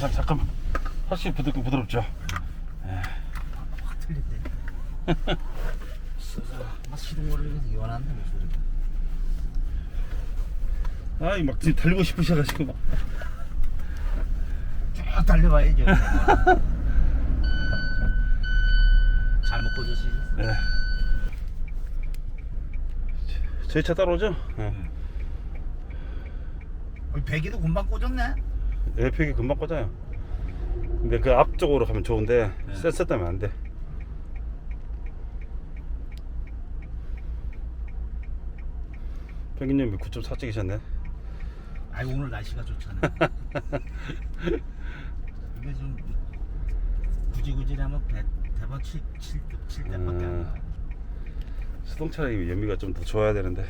자, 잠깐만. 확실히 부드, 부드럽죠? 확 틀린데. 막 시동거리를 연한데 목소리가. 아이, 막 지금 달리고 싶으셔가지고. 막. 쭉 달려봐야죠. 잘못 꽂으시겠어요? 네. 저희 차 따라오죠? 네. 우리 배기도 금방 꽂았네. 에어팩이 금방 꽂아요. 근데 그 앞쪽으로 가면 좋은데, 네. 센서 때문에 안 돼. 평균님이 9.4 찍으셨네. 아이 오늘 날씨가 좋잖아. 이게 좀 구질구질하면 배 대박 7 7 7대밖에 안 음. 나. 수동차의 연비가 좀 더 좋아야 되는데,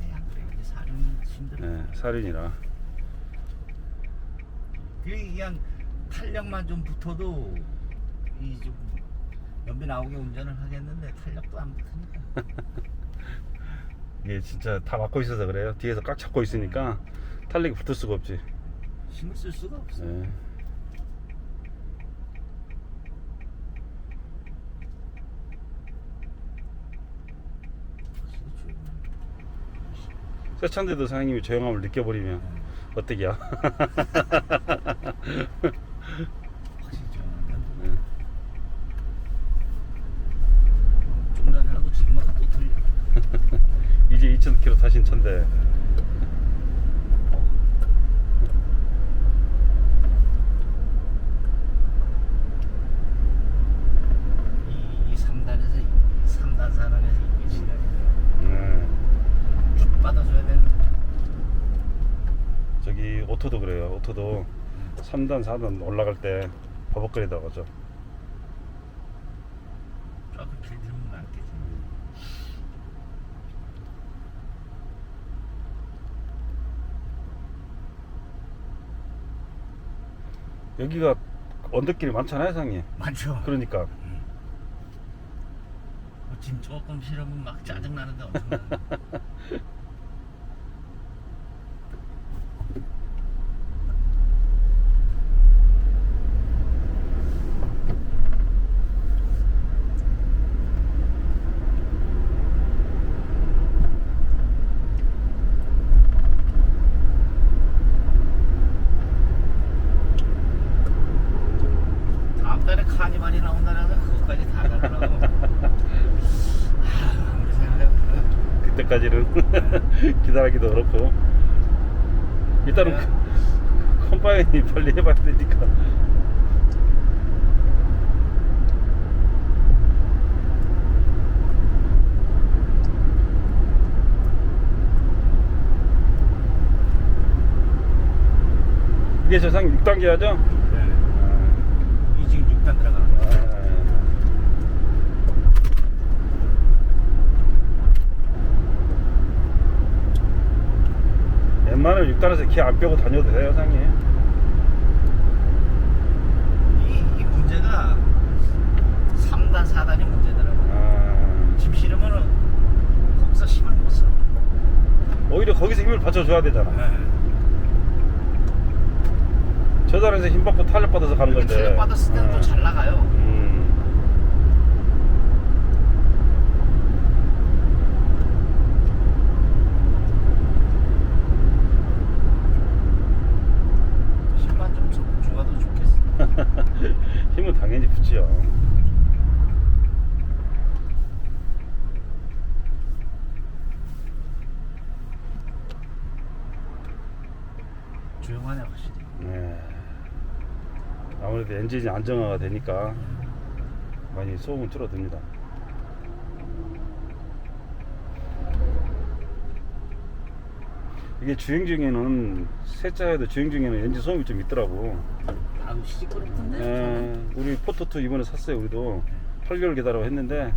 네, 안 그래. 이게 사람이 힘들어. 네, 사륜이라. 그냥 탄력만 좀 붙어도 이 좀 연비 나오게 운전을 하겠는데 탄력도 안 붙으니까. 이게 진짜 다 막고 있어서 그래요. 뒤에서 꽉 잡고 있으니까 탄력이 붙을 수가 없지. 힘을 쓸 수가 없어. 네. 확실히 조용해. 새 차인데도 사장님이 조용함을 느껴버리면 어떡이야? 확실히 조용해. 네. 조금 전에 하고 지금 하고 또 틀려. 이제 2,000km 타신 차인데 이, 이 3단에서 3단 4단에서 이게 시간이 네. 쭉 받아줘야 되는 저기 오토도 3단 4단 올라갈 때 버벅거리다가 죠 조금 길 들면 많겠지. 여기가 언덕길이 많잖아요, 사장님. 많죠. 그러니까 뭐짐 조금 실으면 막 짜증 나는데 엄청. 다음 달에 카니발이 나온다라서 그것까지 다 가려고. 아, 아무리 생각해도 그 때까지는 기다리기도 그렇고 일단은 네. 그- 컴바인이 빨리 해봐야 되니까 이게 저상 6단계 하죠? 이 지금 6단 들어가는 거야. 웬만하면 6단에서 기 안 빼고 다녀도 돼요, 상님. 이, 이 문제가 3단, 4단이 문제더라고. 아, 짐 실으면은 거기서 힘을 못 써. 오히려 거기서 힘을 받쳐줘야 되잖아. 저 단에서 힘 받고 탄력 받아서 가는 건데. 탄력 받았을 때는 아. 또잘 나가요. 음. 힘만 좀 줘- 좋아도 좋겠어. 힘은 당연히 붙지요. 조용하네 확실히. 네. 아무래도 엔진이 안정화가 되니까 많이 소음은 줄어듭니다. 이게 주행 중에는 세차에도 주행 중에는 엔진 소음이 좀 있더라고. 아우 시끄럽던데. 예, 우리 포토2 이번에 샀어요. 우리도 8개월 기다려 했는데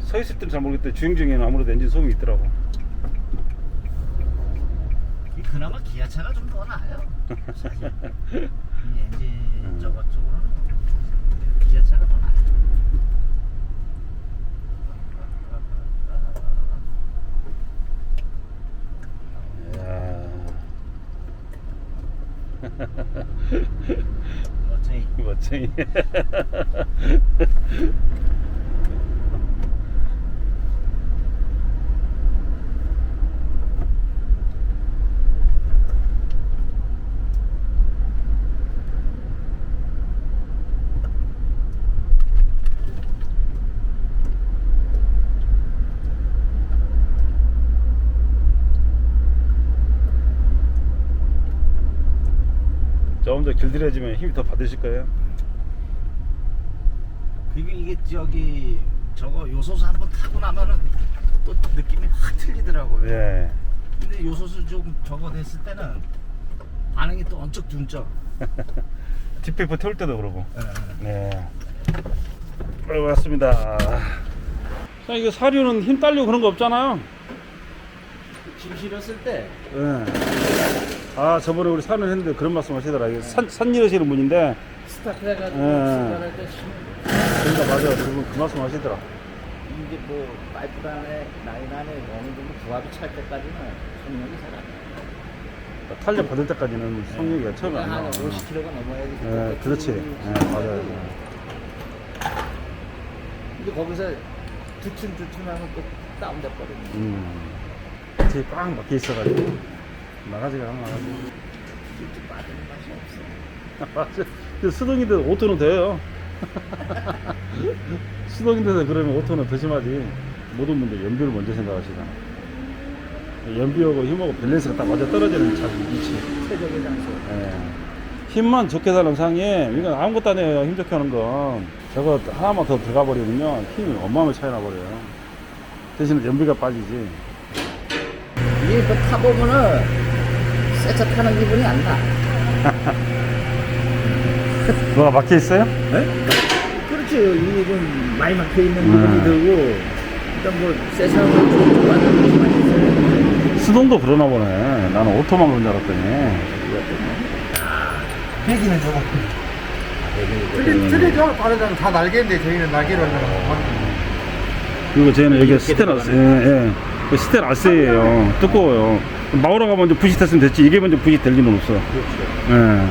서 있을 때는 잘 모르겠는데 주행 중에는 아무래도 엔진 소음이 있더라고. 이 그나마 기아차가 좀 더 나아요. 사실. 이 엔진 저거 쪽으로는 기아차가 더 나아요. 이야. 고 더 길들여지면 힘이 더 받으실 거예요. 그리고 이게 저기 저거 요소수 한번 타고 나면은 또 느낌이 확 틀리더라고요. 예. 근데 요소수 좀 저거 됐을 때는 반응이 또 언쩍 둔쩍. 뒷배포 태울 때도 그러고. 예. 네. 네, 맞습니다. 자, 이거 사료는 힘 딸리고 그런 거 없잖아요. 짐 실었을 때 예. 아, 저번에 우리 산을 했는데 그런 말씀 하시더라. 이거 산, 산 일하시는 분인데, 스타트 해가지고 예. 출발할 때 심- 그러니까 맞아요. 그분 그 말씀 하시더라. 이게 뭐 파이프 안에 라인 안에 어느 정도 부합이 찰 때까지는 성능이 잘안 나. 탄력 받을 때까지는 성력이 처음에 안한 나와. 50kg가 넘어야지. 예, 그렇지. 예, 맞아요. 근데 거기서 두툼 두툼하면 또 버리네. 음. 뒤에 꽉 막혀 있어가지고. 나가지가 안 나가지. 쭉 빠지는 맛이 없어. 맞아. 그 수동인데 오토는 돼요. 수동인데도 그러면 오토는 더 심하지. 모든 분들 연비를 먼저 생각하시잖아. 연비하고 힘하고 밸런스가 딱 맞아 떨어지는 자 위치. 최적의 장소. 예. 힘만 좋게 달라는 상에 이건 아무것도 아니에요. 힘 좋게 하는 건. 저거 하나만 더 들어가 버리면요. 힘이 어마어마하게 차이 나 버려요. 대신에 연비가 빠지지. 그 타보면은 새차 타는 기분이 안 나. 뭐가 막혀 있어요? 네? 그렇죠. 이게 좀 많이 막혀 있는 음. 기분이 들고 일단 뭐새 차로 좀 받는 기분이 있어요. 수동도 그러나 보네. 나는 오토만 그런 줄 알았더니. 배기는 조금 틀리, 틀리죠? 다른 다 날개인데 저희는 날개를 하려고 그리고 쟤는 여기 스테라스, 예, 예. 그 스테라스예요. 두꺼워요. 마우라가 먼저 부시했으면 됐지. 이게 먼저 부시 될 리는 없어. 예.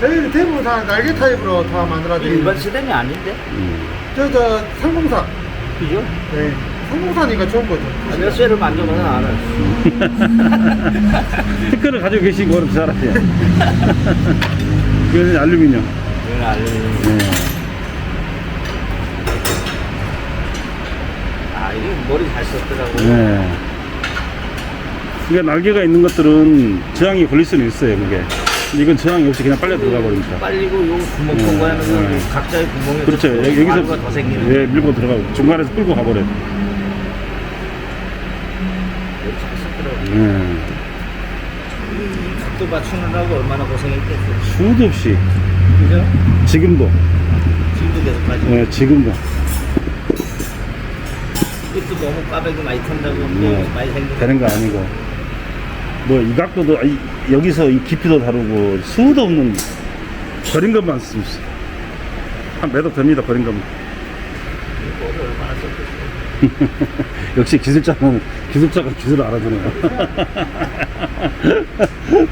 저희는 대부분 다 날개 타입으로 다 만들어져 일반 시대이 아닌데? 음. 저저 상공산 그죠? 네. 상공산이니까 좋은 거죠 내가 쇠를 만져보면 알아. 특허를 가지고 계신 거는 잘 아세요. 그것은 알루미늄. 이건 알루미늄. 예. 아, 이게 머리 잘 썼더라고. 예. 그러니까 날개가 있는 것들은 저항이 걸릴 수는 있어요, 그게. 근데 이건 저항이 없이 그냥 빨려 들어가 버리니까. 빨리고 요 구멍 네, 통과하면서 네. 각자의 구멍에 그렇죠. 여- 여기서 더 생기는. 예, 밀고 들어가고 중간에서 끌고 가버려요. 머리 잘 썼더라고. 예. 이 각도 맞추느라고 얼마나 고생했겠어. 수도 없이 그죠? 지금도 지금도 계속 가지. 예, 지금도 이것도 너무 까베기 많이 탄다고 네. 많이 생겨. 되는 거 아니고 뭐 이 각도도 이- 여기서 이 깊이도 다르고 수도 없는 버린 것만 쓰- 한 매도 됩니다 버린 것만 머리 얼마나 썼겠어. 역시 기술자는 기술자가 기술을 알아주네요